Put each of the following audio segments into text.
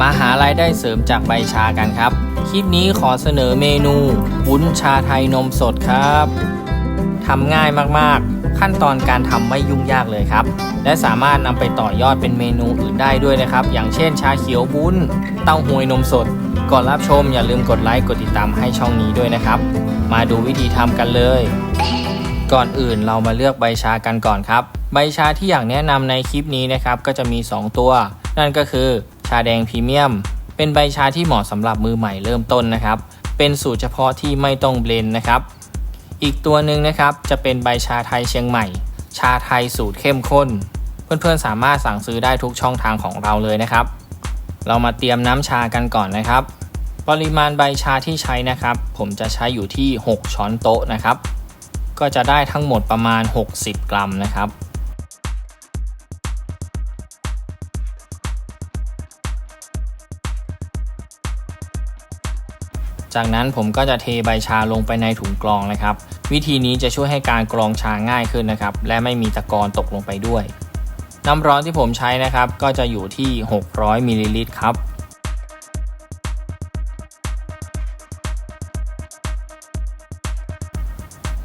มาหารายได้เสริมจากใบชากันครับ คลิปนี้ขอเสนอเมนูวุ้นชาไทยนมสดครับทำง่ายมากๆ ขั้นตอนการทำไม่ยุ่งยากเลยครับ และสามารถนำไปต่อยอดเป็นเมนูอื่นได้ด้วยนะครับ อย่างเช่นชาเขียววุ้นเต้าหวยนมสด ก่อนรับชมอย่าลืมกดไลค์กดติดตามให้ช่องนี้ด้วยนะครับ มาดูวิธีทำกันเลย ก่อนอื่นเรามาเลือกใบชากันก่อนครับ ใบชาที่อยากแนะนำในคลิปนี้นะครับก็จะมี 2 ตัว นั่นก็คือ ชาแดงพรีเมียม เป็นใบชาที่เหมาะสำหรับมือใหม่เริ่มต้นนะครับ เป็นสูตรเฉพาะที่ไม่ต้องเบลนนะครับ อีกตัวหนึ่งนะครับจะเป็นใบชาไทยเชียงใหม่ ชาไทยสูตรเข้มข้น เพื่อนๆสามารถสั่งซื้อได้ทุกช่องทางของเราเลยนะครับ เรามาเตรียมน้ำชากันก่อนนะครับ ปริมาณใบชาที่ใช้นะครับ ผมจะใช้อยู่ที่ 6 ช้อนโต๊ะนะครับ ก็จะได้ทั้งหมดประมาณ 60 กรัมนะครับ จากนั้นผมก็จะเทใบชาลงไปในถุงกรองนะครับ วิธีนี้จะช่วยให้การกรองชาง่ายขึ้นนะครับ และไม่มีตะกอนตกลงไปด้วย น้ำร้อนที่ผมใช้นะครับ ก็จะอยู่ที่ 600มิลลิลิตรครับ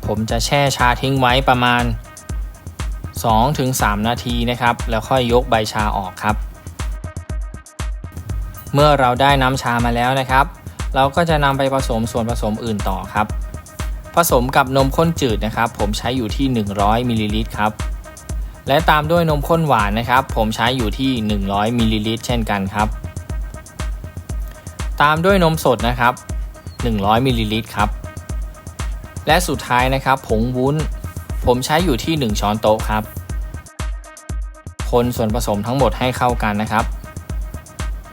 ผมจะแช่ชาทิ้งไว้ประมาณ 2-3 นาทีนะครับ แล้วค่อยยกใบชาออกครับ เมื่อเราได้น้ำชามาแล้วนะครับ เราก็จะนำไปผสมส่วนผสมอื่นต่อครับ ผสมกับนมข้นจืดนะครับ ผมใช้อยู่ที่ 100มิลลิลิตรครับ และตามด้วยนมข้นหวานนะครับ ผมใช้อยู่ที่ 100มิลลิลิตรเช่นกันครับ ตามด้วยนมสดนะครับ 100มิลลิลิตรครับ และสุดท้ายนะครับ ผงวุ้น ผมใช้อยู่ที่ 1 ช้อนโต๊ะครับ คนส่วนผสมทั้งหมดให้เข้ากันนะครับ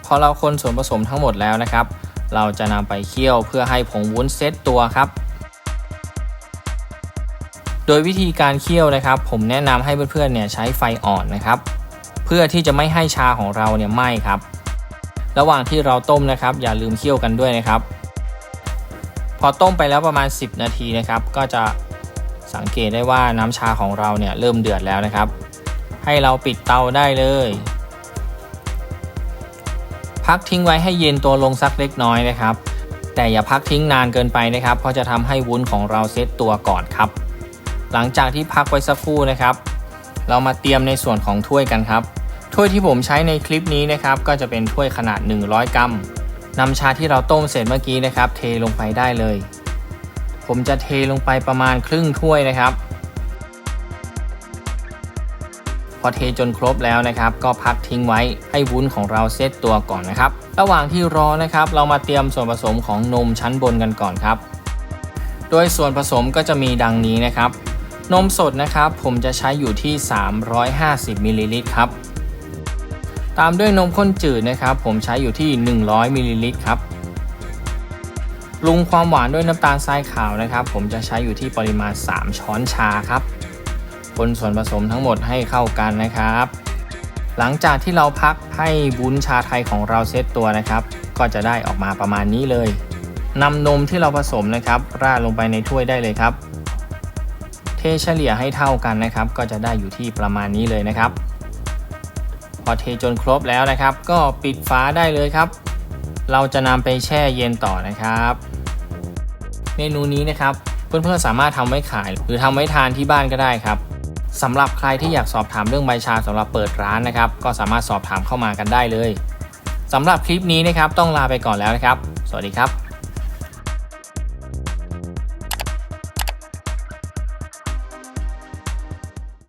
พอเราคนส่วนผสมทั้งหมดแล้วนะครับ เราจะนำไปเคี่ยวเพื่อให้ผงวุ้นเซตตัวครับ โดยวิธีการเคี่ยวนะครับ ผมแนะนำให้เพื่อนๆเนี่ยใช้ไฟอ่อนนะครับ เพื่อที่จะไม่ให้ชาของเราเนี่ยไหม้ครับ ระหว่างที่เราต้มนะครับ อย่าลืมเคี่ยวกันด้วยนะครับ พอต้มไปแล้วประมาณ 10 นาทีนะครับ ก็จะสังเกตได้ว่าน้ำชาของเราเนี่ยเริ่มเดือดแล้วนะครับ ให้เราปิดเตาได้เลย พักทิ้งไว้ให้เย็นตัวลงสักเล็กน้อยนะครับ แต่อย่าพักทิ้งนานเกินไปนะครับ เพราะจะทำให้วุ้นของเราเซตตัวก่อนครับ หลังจากที่พักไว้สักครู่นะครับ เรามาเตรียมในส่วนของถ้วยกันครับถ้วยที่ผมใช้ในคลิปนี้นะครับ ก็จะเป็นถ้วยขนาด 100 กรัมนำชาที่เราต้มเสร็จเมื่อกี้นะครับ เทลงไปได้เลย ผมจะเทลงไปประมาณครึ่งถ้วยนะครับ พอเทจนครบแล้วนะครับ ก็พักทิ้งไว้ให้วุ้นของเราเซตตัวก่อนนะครับ ระหว่างที่รอนะครับ เรามาเตรียมส่วนผสมของนมชั้นบนกันก่อนครับ โดยส่วนผสมก็จะมีดังนี้นะครับ นมสดนะครับ ผมจะใช้อยู่ที่ 350มิลลิลิตรครับ ตามด้วยนมข้นจืดนะครับ ผมใช้อยู่ที่ 100มิลลิลิตรครับปรุงความหวานด้วยน้ำตาลทรายขาวนะครับ ผมจะใช้อยู่ที่ปริมาณ 3 ช้อนชาครับ คนส่วนผสมทั้งหมดให้เข้ากันนะครับ หลังจากที่เราพักให้บุ้นชาไทยของเราเซตตัวนะครับ ก็จะได้ออกมาประมาณนี้เลยนำนมที่เราผสมนะครับราดลงไปในถ้วยได้เลยครับ เทเฉลี่ยให้เท่ากันนะครับ ก็จะได้อยู่ที่ประมาณนี้เลยนะครับ พอเทจนครบแล้วนะครับ ก็ปิดฝาได้เลยครับ เราจะนำไปแช่เย็นต่อนะครับ เมนูนี้นะครับเพื่อนๆสามารถทำไว้ขาย หรือทำไว้ทานที่บ้านก็ได้ครับ สำหรับใครที่อยากสอบถามเรื่องใบชาสำหรับเปิดร้านนะครับ ก็สามารถสอบถามเข้ามากันได้เลยสำหรับคลิปนี้นะครับต้องลาไปก่อนแล้วนะครับ สวัสดีครับ